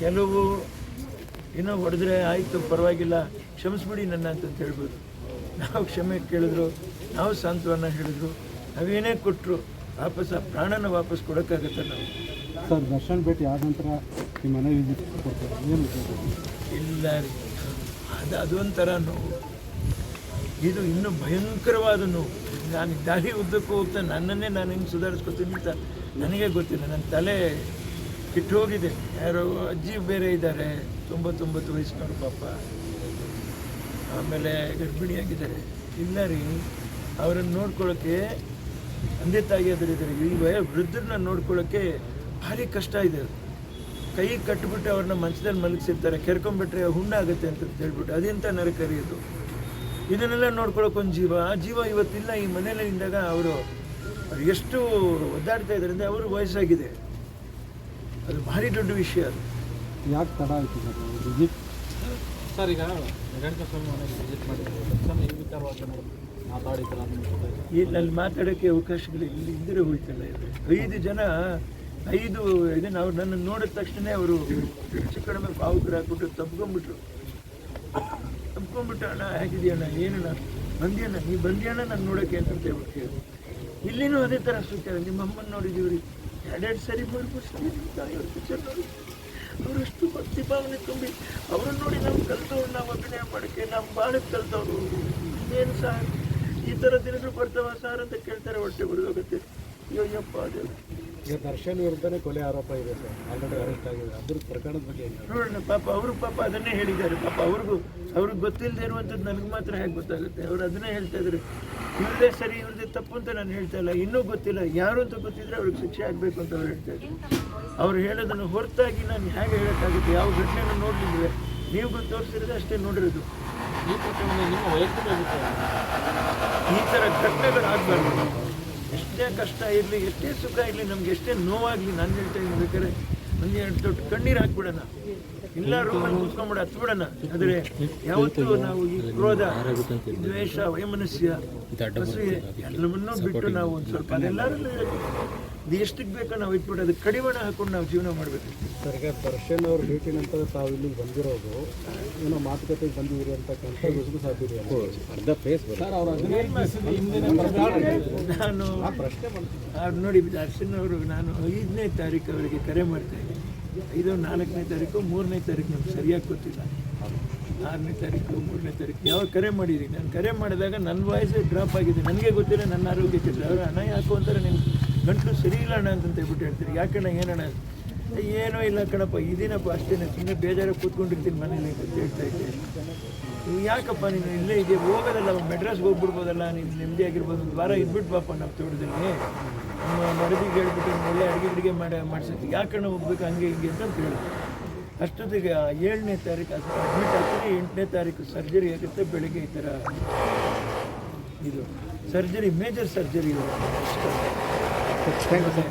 ಕೆಲವು ಏನೋ ಹೊಡೆದ್ರೆ ಆಯಿತು ಪರವಾಗಿಲ್ಲ ಕ್ಷಮಿಸ್ಬಿಡಿ ನನ್ನ ಅಂತಂತ ಹೇಳ್ಬೋದು. ನಾವು ಕ್ಷಮೆ ಕೇಳಿದ್ರು ನಾವು ಸಾಂತ್ವನ ಹೇಳಿದ್ರು ನಾವೇನೇ ಕೊಟ್ಟರು ವಾಪಸ್ ಆ ಪ್ರಾಣನ ವಾಪಸ್ ಕೊಡೋಕ್ಕಾಗತ್ತೆ ನಾವು. ಸರ್ ದರ್ಶನ್ ಭೇಟಿ ಆದ ನಂತರ ನಿಮ್ಮ ಮನೆ ವಿಸಿಟ್ ಏನು ಇಲ್ಲ ರೀ. ಅದು ಅದೊಂಥರ ನೋವು. ಇದು ಇನ್ನೂ ಭಯಂಕರವಾದ ನೋವು. ನಾನು ದಾರಿ ಉದ್ದಕ್ಕೂ ಹೋಗ್ತಾ ನನ್ನನ್ನೇ ನಾನು ಹಿಂಗೆ ಸುಧಾರಿಸ್ಕೊತೀನಿ ಅಂತ ನನಗೆ ಗೊತ್ತಿಲ್ಲ. ನನ್ನ ತಲೆ ಕೆಟ್ಟು ಹೋಗಿದೆ. ಯಾರೋ ಅಜ್ಜಿ ಬೇರೆ ಇದ್ದಾರೆ. ತೊಂಬತ್ತೊಂಬತ್ತು ವಯಸ್ಸಿನವರು ಪಾಪ. ಆಮೇಲೆ ಗರ್ಭಿಣಿಯಾಗಿದ್ದಾರೆ. ಇಲ್ಲ ರೀ, ಅವರನ್ನು ನೋಡ್ಕೊಳ್ಳೋಕ್ಕೆ ತಂದೆ ತಾಯಿ ಇದ್ದಾರೆ ಈ ವಯ ವೃದ್ಧರನ್ನ ನೋಡ್ಕೊಳ್ಳೋಕ್ಕೆ ಭಾರಿ ಕಷ್ಟ ಇದೆ ಕೈ ಕಟ್ಟಿಬಿಟ್ಟು ಅವ್ರನ್ನ ಮಂಚದಲ್ಲಿ ಮಲಗಿಸಿರ್ತಾರೆ. ಕೆರ್ಕೊಂಬಿಟ್ರೆ ಹುಣ್ಣಾಗುತ್ತೆ ಅಂತ ಹೇಳ್ಬಿಟ್ಟು. ಅದೆಂತ ನರಕರಿ ಅದು ಇದನ್ನೆಲ್ಲ ನೋಡ್ಕೊಳ್ಳೋಕೆ ಒಂದು ಜೀವ. ಆ ಜೀವ ಇವತ್ತಿಲ್ಲ. ಈ ಮನೆಯಲ್ಲಿ ಇದ್ದಾಗ ಅವರು ಎಷ್ಟು ಒದ್ದಾಡ್ತಾ ಇದ್ದಾರೆ ಅಂದರೆ ಅವರು ವಯಸ್ಸಾಗಿದೆ. ಅದು ಭಾರಿ ದೊಡ್ಡ ವಿಷಯ ಅದು. ಯಾಕೆ ತಡ ಆಯಿತು ಸರ್? ವಿಸಿಟ್? ಸರ್ ಈಗ ರೇಣುಕಾ ಸ್ವಾಮಿ ಮನೆಗೆ ವಿಸಿಟ್ ಮಾಡಿದ್ರು ಈ ವಿಚಾರವಾಗಿ ಇಲ್ಲಿ ಅಲ್ಲಿ ಮಾತಾಡೋಕ್ಕೆ ಅವಕಾಶಗಳು ಇಲ್ಲಿ ಇದ್ದರೆ ಹೋಯ್ತಲ್ಲ ಇದು. ಐದು ಜನ ಐದು ಇದನ್ನು ಅವ್ರು ನನ್ನ ನೋಡಿದ ತಕ್ಷಣ ಅವರು ಹೆಚ್ಚು ಕಡಿಮೆ ಭಾವುಕರು ಹಾಕ್ಬಿಟ್ಟು ತಪ್ಕೊಂಡ್ಬಿಟ್ರು ತಪ್ಕೊಂಡ್ಬಿಟ್ಟು ಅಣ್ಣ ಹೇಗಿದೆಯಣ್ಣ ಏನಣ್ಣ? ಬಂದಿಯಣ್ಣ? ನೀ ಬಂದಿಯಣ್ಣ? ನಾನು ನೋಡೋಕ್ಕೆ ಅಂತ ಹೇಳ್ಬಿಟ್ಟು ಕೇಳಿದ್ರು. ಇಲ್ಲಿನೂ ಅದೇ ಥರ ಸುತ್ತಾರೆ ನಿಮ್ಮ ಅಮ್ಮನ ನೋಡಿದೀವಿ ರೀ. ಎರಡೆರಡು ಸರಿ ಮೂರು ತಾಯಿಯವ್ರ ಪಿಕ್ಚರ್ ನೋಡಿ ಅವರಷ್ಟು ಭಕ್ತಿ ಭಾವನೆ ತುಂಬಿ ಅವ್ರನ್ನ ನೋಡಿ ನಾವು ಕಲ್ತವ್ರು ನಾವು ಅಭಿನಯ ಮಾಡೋಕ್ಕೆ ನಮ್ಮ ಬಾಳಕ್ಕೆ ಕಲ್ತವ್ರು ಏನು ಸಾರ್ ಈ ಥರ ದಿನಗಳು ಬರ್ತಾವ ಸಾರ್ ಅಂತ ಕೇಳ್ತಾರೆ, ಹೊಟ್ಟೆ ಬಿಡೋಗುತ್ತೆ ಅಯ್ಯಪ್ಪ ಅದೇ ಈಗ ದರ್ಶನ್ ವಿರುದ್ಧನೇ ಕೊಲೆ ಆರೋಪ ಇದೆ ಸರ್. ಆಲ್ರೆಡಿ ಅರೆಸ್ಟ್ ಆಗಿದೆ. ಅದ್ರ ಪ್ರಕರಣದ ಬಗ್ಗೆ ನೋಡೋಣ ಪಾಪ ಅವರು ಪಾಪ ಅದನ್ನೇ ಹೇಳಿದ್ದಾರೆ. ಪಾಪ ಅವ್ರಿಗೂ ಅವ್ರಿಗೆ ಗೊತ್ತಿಲ್ಲದೆ ಇರುವಂಥದ್ದು ನನಗೆ ಮಾತ್ರ ಹೇಗೆ ಗೊತ್ತಾಗುತ್ತೆ? ಅವ್ರು ಅದನ್ನೇ ಹೇಳ್ತಾ ಇದ್ದಾರೆ. ಇವ್ರದೇ ಸರಿ ಇವ್ರದೇ ತಪ್ಪು ಅಂತ ನಾನು ಹೇಳ್ತಾ ಇಲ್ಲ. ಇನ್ನೂ ಗೊತ್ತಿಲ್ಲ. ಯಾರು ಅಂತ ಗೊತ್ತಿದ್ರೆ ಅವ್ರಿಗೆ ಶಿಕ್ಷೆ ಆಗಬೇಕು ಅಂತ ಅವ್ರು ಹೇಳ್ತಾ ಇದ್ದಾರೆ. ಅವ್ರು ಹೇಳೋದನ್ನು ಹೊರತಾಗಿ ನಾನು ಹೇಗೆ ಹೇಳೋಕ್ಕಾಗುತ್ತೆ? ಯಾವ ಘಟನೆನ ನೋಡಲಿಲ್ವೇ? ನೀವು ಗೊತ್ತು ತೋರಿಸಿರೋದು ಅಷ್ಟೇ ನೋಡಿರೋದು. ಈ ಪ್ರಕರಣ ನಿಮ್ಮ ವೈಯಕ್ತಿಕ ಈ ಥರ ಘಟನೆಗಳು ಆಗಬಾರ್ದು ಎಷ್ಟೇ ಕಷ್ಟ ಇರಲಿ, ಎಷ್ಟೇ ಸುಖ ಇರಲಿ, ನಮ್ಗೆ ಎಷ್ಟೇ ನೋವಾಗಲಿ, ನಾನು ಹೇಳ್ತಾ ಇದ್ದೀನಿ ಬೇಕಾದ್ರೆ ನನಗೆ ಎರಡು ದೊಡ್ಡ ಕಣ್ಣೀರು ಹಾಕ್ಬಿಡೋಣ. ಇಲ್ಲ ರೂಮಲ್ಲಿ ಕೂತ್ಕೊಂಡ್ಬಿಡ ಹತ್ಬಿಡೋಣ ಆದರೆ ಯಾವತ್ತೂ ನಾವು ಈ ಕ್ರೋಧ ದ್ವೇಷ ವೈಮನಸ್ಯ ಎಲ್ಲವನ್ನೂ ಬಿಟ್ಟು ನಾವು ಒಂದು ಸ್ವಲ್ಪ ಅದೆಲ್ಲರಲ್ಲೂ ಎಷ್ಟಕ್ಕೆ ಬೇಕೋ ನಾವು ಇಟ್ಬಿಟ್ಟು ಅದಕ್ಕೆ ಕಡಿವಾಣ ಹಾಕೊಂಡು ನಾವು ಜೀವನ ಮಾಡಬೇಕು. ಸರ್ ಈಗ ದರ್ಶನ್ ಅವ್ರ ಭೇಟಿ ನಂತರ ತಾವು ಇಲ್ಲಿಗೆ ಬಂದಿರೋದು ಏನೋ ಮಾತುಕತೆಗೆ ಬಂದಿದ್ದೀರಿ ಅಂತಕ್ಕಂಥ ಗುಸುಗು ಸಾಧ್ಯತೆ ಅರ್ಧ ಫೇಸ್ ಸರ್ ಅವ್ರ ನಾನು ಪ್ರಶ್ನೆ ಮಾಡ್ತೀನಿ ನೋಡಿ ದರ್ಶನ್ ಅವರು ನಾನು ಐದನೇ ತಾರೀಕು ಅವರಿಗೆ ಕರೆ ಮಾಡ್ತಾ ಇದ್ದೀನಿ. ಐದು ನಾಲ್ಕನೇ ತಾರೀಕು, ಮೂರನೇ ತಾರೀಕು ನಮ್ಗೆ ಸರಿಯಾಗಿ ಗೊತ್ತಿಲ್ಲ. ಆರನೇ ತಾರೀಕು, ಮೂರನೇ ತಾರೀಕು. ಯಾವ ಕರೆ ಮಾಡಿದ್ದೀನಿ ನಾನು ಕರೆ ಮಾಡಿದಾಗ ನನ್ನ ವಾಯ್ಸ್ ಡ್ರಾಪ್ ಆಗಿದೆ. ನನಗೆ ಗೊತ್ತಿಲ್ಲ ನನ್ನ ಆರೋಗ್ಯ ಕೆಟ್ಟಿಲ್ಲ ಅವರು ಹಣ ಯಾಕೋ ಅಂತಾರೆ ನಿನ್ನ ಗಂಟಲು ಸರಿ ಇಲ್ಲ ಅಣ್ಣ ಅಂತ ಹೇಳ್ಬಿಟ್ಟು ಹೇಳ್ತೀರಿ. ಯಾಕಣ್ಣ ಏನಣ್ಣ? ಏನೋ ಇಲ್ಲ ಕಣಪ್ಪ ಇದೇನಪ್ಪ ಅಷ್ಟೇ ಸುಮ್ಮನೆ ಬೇಜಾರಾಗಿ ಕೂತ್ಕೊಂಡಿರ್ತೀನಿ ಮನೇಲಿ ಅಂತ ಹೇಳ್ತಾ ಇದ್ದೆ. ಯಾಕಪ್ಪ, ನೀನು ಇಲ್ಲೇ ಇದೆ ಹೋಗೋದಲ್ಲ ಮೆಡ್ರಾಸ್ಗೆ ಹೋಗ್ಬಿಡ್ಬೋದಲ್ಲ, ನೀನು ನೆಮ್ಮದಿ ಆಗಿರ್ಬೋದು ಒಂದು ವಾರ ಇದ್ಬಿಟ್ಟು ಬಾಪ ನಾವು ತೋಟದಲ್ಲಿ. ನಮ್ಮ ಮಡದಿಗೆ ಹೇಳ್ಬಿಟ್ಟು ಒಳ್ಳೆ ಅಡುಗೆ ಅಡುಗೆ ಮಾಡಿ ಯಾಕೆ ಯಾಕಣ್ಣ ಹೋಗ್ಬೇಕು, ಹಂಗೆ ಹಿಂಗೆ ಅಂತ ಹೇಳಿ ಅಷ್ಟೊತ್ತಿಗೆ ಏಳನೇ ತಾರೀಕು ಅಡ್ಮಿಟ್ ಆಗ್ತೀನಿ, ಎಂಟನೇ ತಾರೀಕು ಸರ್ಜರಿ ಆಗುತ್ತೆ, ಬೆಳಗ್ಗೆ ಈ ಥರ ಇದು. Surgery, major surgery sir